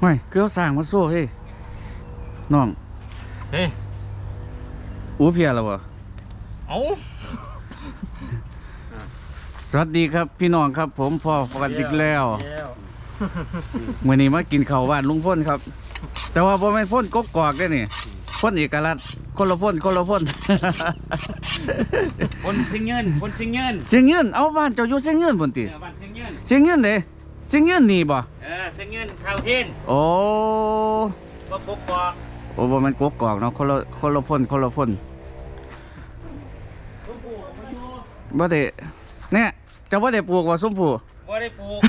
ไม่คือเขาสร้างมาโซ่เฮ้ยน้องเฮ้ยอู้เพียแล้วบ่เอาสวัสดีครับพี่น้องครับ ผมพ่อปกันอีกแล้วมื่อนี้มากินข้าวบ้านลุงพ่นครับ แต่ว่าบ่แม่นพ่นกกกอกได้อนี่พ่นเอกลักษณ์คนละพ่นคนละพ่นคนสิงเงินคนสิงเงินเสียงเงินเอาบ้านเจ้าอยู่เสียงเงินพุ่นติเออบ้านสิงเงินเสียงเงินเด้ เสียงเงินนี่บ่เออสิงเงินข่าวเทียนโอ้บ่ปกปอกโอ้บ่แม่นกกกอกเนาะคนละคนละพ่นคนละพ่นชมพู่ก็บ่อยู่บ่ได้เนี่ยเจ้าบ่ได้ปลูกว่าส้มผู้ บ่ได้ปลูก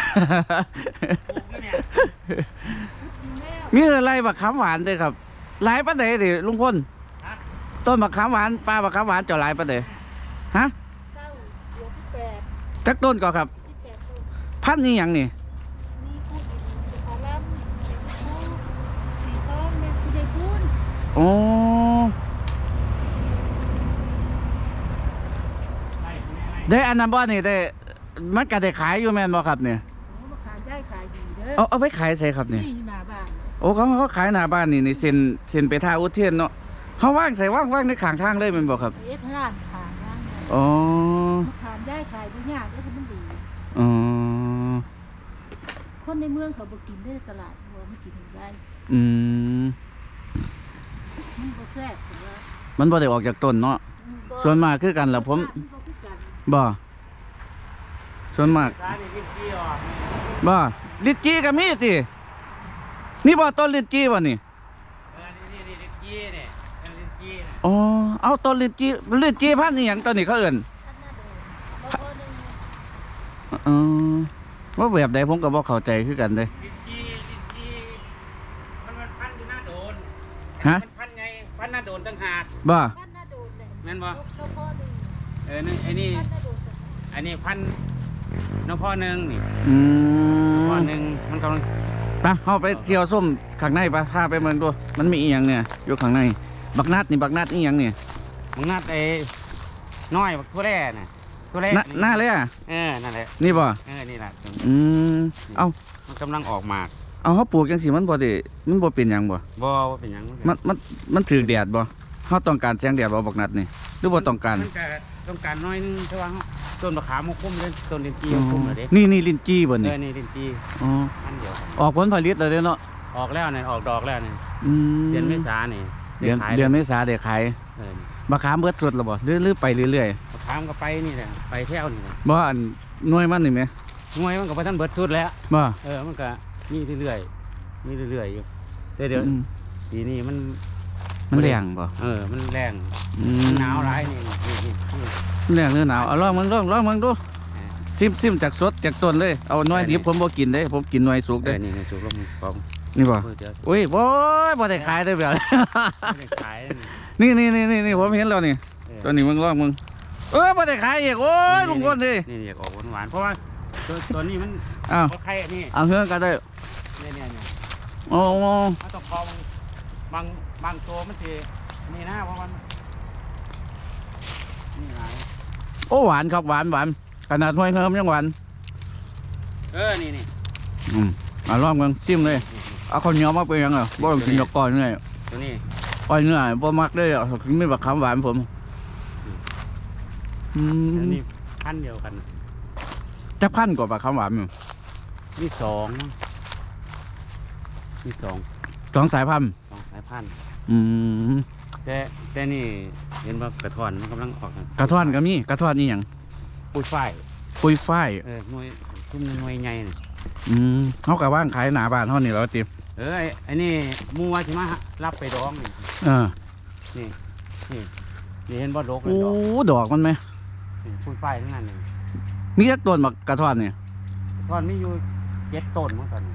ปลูกอยู่เนี่ยมีอะไรบักขามหวานเด้อครับ หลายปานใดดิลุงพลฮะต้นบักขามหวานปลาบักขามหวานเจ้าหลายปานใดฮะเก้าเหลือที่แปดจักต้นก็ครับ ที่แปดต้น พันธุ์นี่หยังนี่ นี่พูดอีกขอลำพูดสีทองเนี่ยคุณยายพูด โอ้ไอ้แม่ไอ้ได้อันนั้นบ่นี่ได้มันก็ได้ขายอยู่แม่นบ่ครับเนี่ยโอ้มาขายได้ขายดีเด้อเอาเอาไปขายใส่ครับนี่นี่หน้าบ้านโอ้เขาเขาขายหน้าบ้านนี่นี่เซ็นเซ็นไปท่าอุเทนเนาะเขาว่างใส่ว่างว่างในข้างทางเลยแม่นบ่ครับเอ็ดร้านขายร้านเนี่ยอ๋อมาขายได้ขายดียากได้คือมันดีอ๋อคนในเมืองเขาบ่กินได้ตลาดหัวไม่กินได้ อืม มันบ่แซ่บแต่ว่ามันบ่ได้ออกจากต้นเนาะอืบ่ส่วนมากคือกันล่ะผมบ่คือกันบ่ส่วนมากสานี่กินกี้ออกบ่ลิดจี้ก็มีตินี่บ่ต้นลิดจี้บ่นี่เออนี่นี่นี่ลิ้นกี้เนี่ยเออลิ้นกี้เนี่ยอ๋อเอาต้นลิดจี้ลิดจี้พันธุ์นี่หยังต้นนี้เขาเอิ้นอันนั้นเองบ่บ่นึงเออว่าแบบใดผมก็บ่เข้าใจคือกันเด้ลิ้นกี้ลิ้นกี้มันมันพันอยู่หน้าโดนฮะมัน ต่างหากบ่กันน่าโดนเลยแม่นบ่ยกเฉพาะนึงเออนี่ไอ้นี่กันน่าโดนแต่อันนี้พันน้องพ่อหนึ่งนี่อืพ่อมหนึ่งมันกำลังไปเฮาไปเที่ยวส้มข้างในไปพาไปเมืองดูมันมีอีหยังเนี่ยอยู่ข้างใน บักนัดนี่บักนัดอีหยังเนี่ยมึงนัดไอ้น้อยบักทั่วแร่น่ะทั่วแร่หน้าหน้าเลยอะเออนั่นแหละนี่บ่เออนี่แหละอืมเอามันกำลังออกหมาก เอาเฮาปลูกจังซี่มันบ่ได้มันบ่เป็นหยังบ่ บ่ว่าเป็นหยังมันมันมันถือแดดบ่เฮาต้องการแสงแดดบ่บักนัดนี่หรือบ่ต้องการ มันจะต้องการน้อยนึงแต่ว่าเขาต้นมะขามมันคุ้มเลยต้นลิ้นจีมันคุ้มเลยเด้นี่นี่ลิ้นจี้บ่เอนี่อนี่ลิ้นจีอ๋ออันเดียวออกผลผลิตแล้วเด้อเนาะออกแล้วเนี่ยออกดอกแล้วเนี่ยอืมเดือนเมษาเนี่ยเดือนเดือนเมษาได้ขายเออมะขามเบิดสุดแล้วบ่หรือหรือไปเรื่อยมะขามก็ไปนี่แหละไปเที่ยวนี่แหละๆบ่อันหน่วยมันนี่แหมหน่วยมันก็ไปท่านเบิดสุดแล้ว บ่เออมันก็ มีเรื่อยๆมีเรื่อยๆอยู่แต่เดี๋ยวอืมปีนี้มัน มันแรงบ่เออ มันแรงอืมมันหนาวร้ายนี่นี่นี่นี่ แรงหรือหนาวเอาลองมึงลองลองมึงดูเออซิมซิมจากสดจากต้นเลยเอาหน่วยดิบผมบ่กินเด้ผมกินหน่วยสุกเอเด้อนี่นี่สูบลมกองนี่บ่มือเดียวอุ้ยโอ้ยบ่ได้ขายได้แบบ ไม่ได้ขายนี่นี่นี่นี่นี่นี่ผมเห็นแล้วนี่เออ ตัวนี้มึงลองมึงเอ้ยบ่ได้ขายอีกโอ้ยลุงคนดินี่นี่อยากออกหวานๆเพราะว่าตัวตัวนี้มันอ้าวเพราะไข่อันนี่เอาเฮือนก็ได้ เนี่ยเนี่ยเนี่ย โอ้โหถ้าต้องคอบางบางบางตัวมันจะนี่นะเพราะมันนี่หลายโอ้หวานครับหวานหวานขนาดห้วยเฮิมยังหวานเออนี่นี่อืมเอาลองมึงซิมเลยเอาข้าวเหนียวมาเป็นยังไงบ่ต้องกินดอกก้อนเลยตัวนี้ก้อนเนื้อบ่มักเลยอะถึงไม่บักคำหวานผมอือันมนี้พันธุ์เดียวกันจะพันกว่าบักคำหวานอยู่มีสอง มีสองสองสายพันธุ์สองสายพันธุ์อืมแต่แต่นี่เห็นว่ากระท้อนมันกำลังออกกระท่อนก็มีกระท่อนนี่หยังปุ้ยฝ้ายปุยฝ้ายเออหน่วยทุ่มหน่วยใหญ่นี่อืมเขากะว่างขายหนาบ้านเท่านี้แล้วติเออไอ้ไอ้นี่หมูว่าสิมารับไปดองนี่เออนี่นี่นี่เห็นบ่ดกเลยโอ้ดอกดอกมันไหมนี่ปุ้ยฝ้ายทั้งนั้นนี่มีจักต้นบักกระท่อนเนี่ยตอนมีอยู่เจ็ดต้นมั้งตอนนี้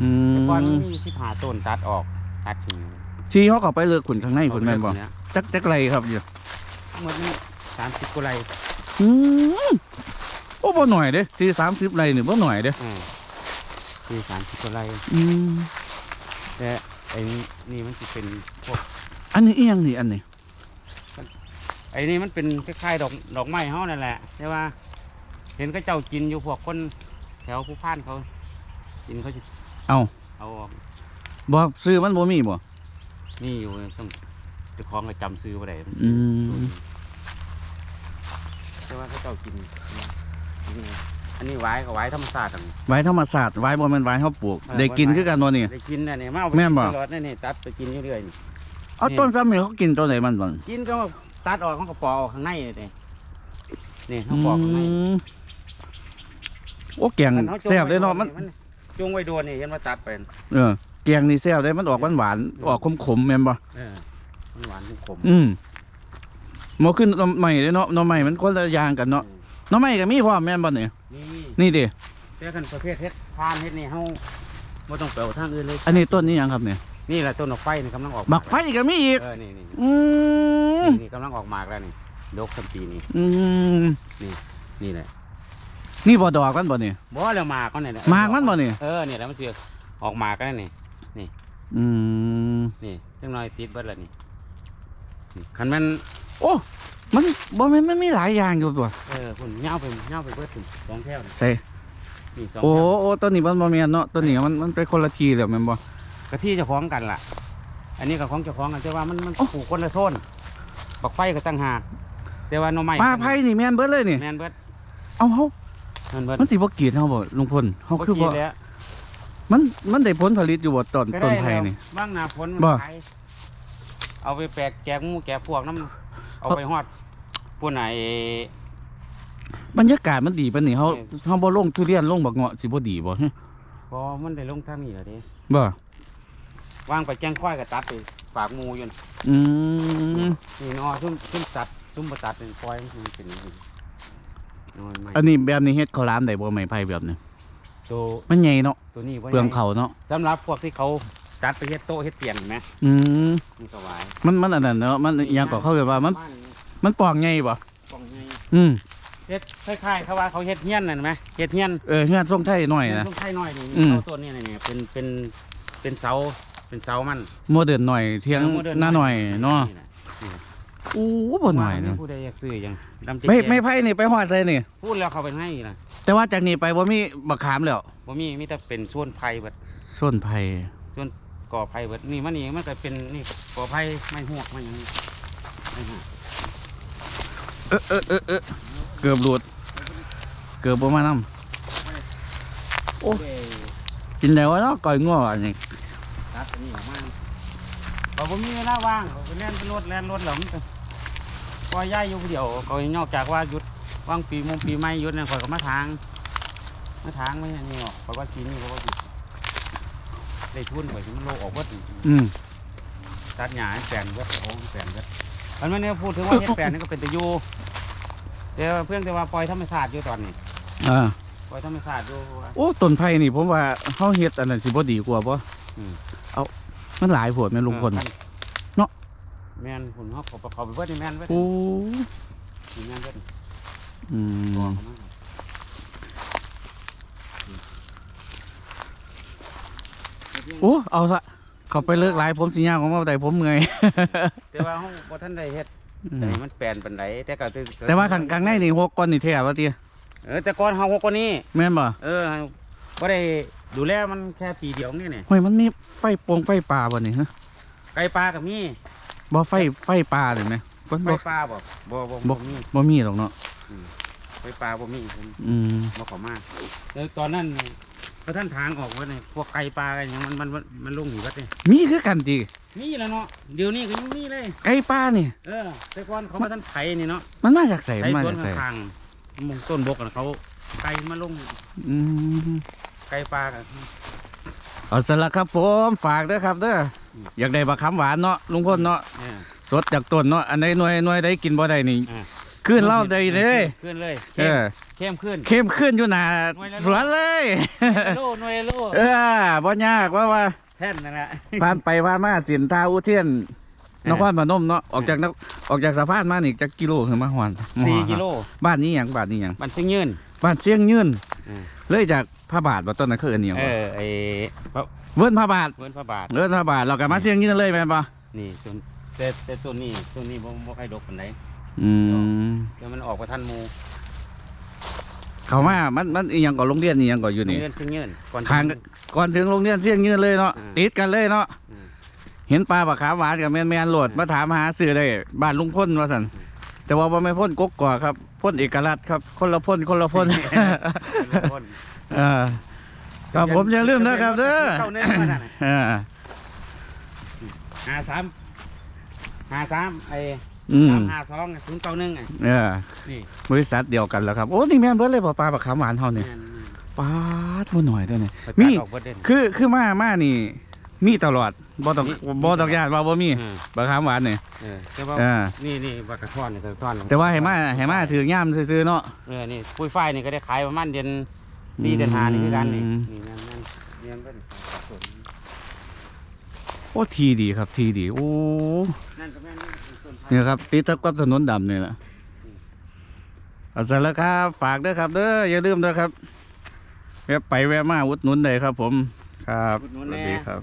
อืแต่ก่อนมมีสิบห้าต้นตัดออกตัดทิ้งที่เขาเข้าไปเลือกขุนข้างในขุนแม่นบ่เยจักจักไรครับอยู่หมดนี่สามสิบกว่าไรอืมโอ้บ่หน่อยเด้ที่สามสิบไรนี่บ่หน่อยเด้อ่าที่สามสิบกว่าไรอืมแต่ไอ้นี่มันจะเป็นพวก อันนี้เอียงนี่อันนี้ ไอ้นี่มันเป็นคล้ายๆดอกดอกไม้เฮานั่นแหละแต่ว่า เห็นเขาเจ้ากินอยู่พวกคนแถวผู้พานเขา กินเขาจะ เอาเอาออกบ่ซื้อมันบ่มีบ่นี่อยู่ต้องเจ้าของก็จำซื้อบ่ได้อืมแต่ว่าเขาเจ้ากินอันนี้ไว้ก็ไว้ธรรมชาติอันนี้ไว้ธรรมศาสตร์ไว้บ่แม่นไว้เฮาปลูกได้กินคือกันบ่นี่ได้กินน่ะนี่มาเอาไปแม่นบ่กินตลอดนี่นี่ตัดไปกินเรื่อยๆนี่เอานี่ต้นซ้ำนี่เขากินตัวไหนมันบ่กินก็ตัดออกเขาก็ปอกออกข้างในนี่นี่เขาปอกข้างในอืมโอ้แกงคันขาจงแซ่บเลยเนาะมัน จงไว้โดนนี่เห็นว่าตัดเป็นเออแกงนี่แซ่บเลยมันออกหวานๆออกขมๆแม่นบ่เออมันหวานมันขมอืมบ่ขึ้นหน่อใหม่เลยเนาะหน่อใหม่มันคนละอย่างกันเนาะหน่อใหม่ก็มีพร้อมแม่นบ่นี่นี่นี่ดิแต่กันประเภทเฮ็ดทานเฮ็ดนี่เฮาบ่ต้องไปเอาทางอื่นเลยอันนี้ต้นนี้หยังครับเนี่ยนี่แหละต้นดอกไฟนี่กำลังออกบักไฟก็มีอีกเออนี่นี่อืมนี่นี่กำลังออกหมากแล้วนี่ดกสัมปีนี่อืมนี่แหละ นี่บ่ดอกกันบ่นี่ บ่แล้วหมากมันนี่แหละหมากมันบ่นี่ เออนี่แหละมันสิออกหมากแล้วนี่ อืมนี่จังน้อยติดเบิดแล้วนี่นี่คันแม่นโอ้มันบ่แม่นมันมีหลายอย่างอยู่ตัวเออคุณยาวไปยาวไปเบิดถึงสองแถวนี่ใส่นี่สองโอ้แถวโอ้ต้นนี้มันบ่แม่นเนาะต้นนี้มันมันเป็นคนละทีแล้วแม่นบ่ กะที่เจ้าของกันล่ะ อันนี้กับของเจ้าของกันแต่ว่ามันมันโอ้ ปลูกคนละโซนบักไฟก็ตั้งหากแต่ว่าหน่อไม้ปลาไผ่นี่แม่นเบิดเลยนี่ แม่นเบิดเอาเฮาแม่นเบิดมันสิบ่กรีดเฮาบ่ลุงพลเฮาคือบ่บ่กินแล้วมันมันได้ผลผลิตอยู่บ่ต้นก็ต้ได้นไผ่แล้วนี่ บ้างหนาฝนมันบ่ขายเอาไปแปลกแกงหมูแกงพวกน้ำเอาไปฮอดพวกไหน บรรยากาศมันดีปานนี้เฮาเฮาบ่ลงทุเรียนลงบักเงาะสิบ่ดีบ่ฮะพอมันได้ลงทางนี้แล้วเด้บ่วางไปแกงควายก็ตัดไปฝากหมูอยู่นอืมนี่นอซุ่มซุ่มตัดซุ่มบ่ตัดเป็นปล่อยมันเป็นอย่างนี้ นอนไม่อันนี้แบบนี้เฮ็ดข้าวหลามได้บ่ไม้ไผ่แบบนี้ตัวมันใหญ่เนาะตัวนี้บ่เปลืองใหญ่เขาเนาะสำหรับพวกที่เขาจัดไปเฮ็ดโต๊ะเฮ็ดเตียงเห็นไหมอืมมันสบายมันมันอันนั้นเนาะมันอิหยังก็เขาเรียกว่ามัน บ้นี่มันปองใหญ่บ่กล่องใหญ่อืมเฮ็ดคล้ายๆเขาว่าเขาเฮ็ดเฮียนนั่นไหมเฮ็ดเฮียนเออเฮือนทรงไทยหน่อยนะ ต้องใช้น้อยนี่อืม เสาต้นนี่นี่เป็นเป็นเป็นเสาเป็นเสามันโมเดิร์นหน่อยเที่ยงออ modern หน้าหน่อยเนาะแหละ อู้บ่หน่อยว่าเนาะผู้ใดอยากซื้อหยังดำเจ๊ไม่ไม่ไผ่นี่ไปฮอดใส่นี่ พูดแล้วเขาเป็นให้นะแต่ว่าจากนี้ไปบ่มีบักขามแล้วบ่มีมีแต่เป็นส่วนไผ่เบิดส้นไผ่ส่วนก่อไผ่เบิดนี่มันนี่มันก็เป็นนี่ก่อไผ่ไม่หวกไม่หยังไม่หวกเออเออเออเออเกือบหลุด เกือบบ่มานํโอ้เด้กินได้วะเนาะก่อยง้ออันนี้ตัดอันนี้ออกมาบอกผมมีเวลาว่างเขาไปเล่นรถแล่นรถแล้วมันก็ ปล่อยย่ายอยู่ผู้เดียวเขานอกจากว่าหยุดว่างปีมงปีใหม่หยุดนั่นข่อยก็มาทาง มาทางไม่อันนี้หรอกเพราะว่าทีนี่เพราะว่าสิได้ทุนข่อยสิมันโลออกเบิดอืมตัดหญ้าให้แปลนเบิดโอ้แปลนเบิดมันไม่ได้พูดถึงว่าเฮ็ดแปลนนี่ก็เป็นแต่อยู่แต่ว่าเพียงแต่ว่าปล่อยธรรมชาติอยู่ตอนนี้อ่าปล่อยธรรมชาติอยู่ว่า โอ้ต้นไผ่นี่ผมว่าเฮาเฮ็ดอันนั้นสิบ่ดีกว่าบ่อืม เอามันหลายโพดแม่นลุงพลออเนาะ แม่นผุนเขาเขาเขาไปเบิดนี่แม่นเบิดโอ้นี่แม่นเบิดอืตัวมเขามาโอ้เอาซะเขาไปเลิกหลายผมสิย่างของมาได้ผมเมื่อยแต่ว่าเขาบ่ทันได้เฮ็ดแต่มันแปลนปานใดแต่ก็แต่ว่าข้างข้างในนี่หกก้อนนี่แท้ว่าติเออแต่ก่อนเฮาก็นี้แม่นบ่เออบ่ได้ดูแลมันแค่ปีเดียวนี่นี่ห้ยมันมีไฟโปงไฟป่าบ่นี่ฮะไก่ปลาก็มี บ่ไฟไฟป่าเลยไหมบ่ไฟบ่ปลาบ่บ่บ่บ่บ่มีบ่มีหรอกเนาะไฟปลาบ่มีผมอืมบ่เข้ามาแล้วตอนนั้นพระท่านทางออกว่านี่พวกไก่ปลากันหยังมันมันมันมันลงอยู่วัดนี่มีคือกันติมีแล้วเนาะเดี๋ยวนี้ก็ยังมีเลย ไก่ป่านี่เออแต่ก่อนเขามาท่านไถนี่เนาะมันมาจากไสไถมันมาต้จานกไสข้างๆมุงต้นบกน่ะเขาไก่มาลงอืมไก่ปลากันเอาสละครับผมฝากเด้อครับเด้อ อยากได้บักคำหวานเนาะลุงพลเนาะเออสดจากต้นเนาะอันใดหน่วยหน่วยใดกินบ่ได้นี่อ่า ขึ้นเหล่าได้เลยขึ้นเลยเอเข้มอเข้มขึ้น เข้มขึ้นอยู่หน้าหน่วยละ สวนเลยโลหน่วยโลเออบ่ยากว่าว่า แท่นนั่นแหละ ผ่านไปผ่านมาสินทาอุเทียนเออ นครพนมเนาะออกจากนคออกจากสะพานมานี่จักกิโลถึงมาหวานมาสี่ฮอดกิโลบ้านนี้หยังบ้านนี้หยังมันซึ่งยืนบ้านเสียงยืนอืม เลยจากพระบาทบ่ต้นนั้นคืออันเดียวเออไอ้พระเวิ้นพระบาทเวินพระบาทเวิ้นพระบาทเราก็มาเสียงยืนเลยแม่นบ่นี่ต้นแต่แต่ต้นนี้ต้นนี้บ่บ่ใครดกปานใดอืมเดี๋ยวมันออกไปทันหมูเขามามันมันอีหยังก่อนโรงเรียนนี่ยังก่อนอยู่นี่โรงเรียนซึ่งยืนก่อนทางก่อนถึงโรงเรียนเสี่ยงยืนเลยเนาะอืมติดกันเลยเนาะอืมเห็นปลาปลาขาวหวานกับแมนแมนๆโหลดมาถามหาซื้อได้บ้านลุงพ่นว่าสันแต่ว่าบ่ไม่นพ่นกกกอกครับ พ่นเอกลักษณ์ครับ คนละพ่นคนละพ่นคนเออครับผมอย่าลืมนะครับเด้อเก้าหนึ่งมานั่นน่ะเออห้าสามห้าสามไอ้อืมสามห้าสองศูนย์เก้าหนึ่งไอ้เออนี่บริษัทเดียวกันแล้วครับ โอ้นี่แม่นเบิดเลยบ่ปลาปลาขาวหวานเฮานี่แม่นปลาทั่วหน่อยตัวนี้ไปมีตัดออกเบิดเด่นคือคือมามานี่ มีตลอดบ่ต้องมีบ่ต้องญาติว่าบ่มีเออปลาขาวหวานนี่ เออแต่ว่าเออนี่นี่บักกระท่อนนี่กระท่อนแต่ว่าให้มาให้มาถือย่ามซื่อๆเนาะ เออนี่ปุ้ยฝ้ายนี่ก็ได้ขายประมาณเดือนสี่เดือนห้านี่คือกันนี่อืม นี่นั่นนั่นเรียนเป็นสะสมโอ้ทีดีครับทีดี โอ้นั่นก็แม่นนี่เป็นต้นพันธุ์เนี่ยครับติดทับกับถนนดำนี่แหละเอาสารแล้วครับฝากด้วยครับเด้ออย่าลืมเด้อครับแวะไปแวะมาอุดหนุนได้ครับ ผมครับอุดหนุนสวัสแน่ดีครับ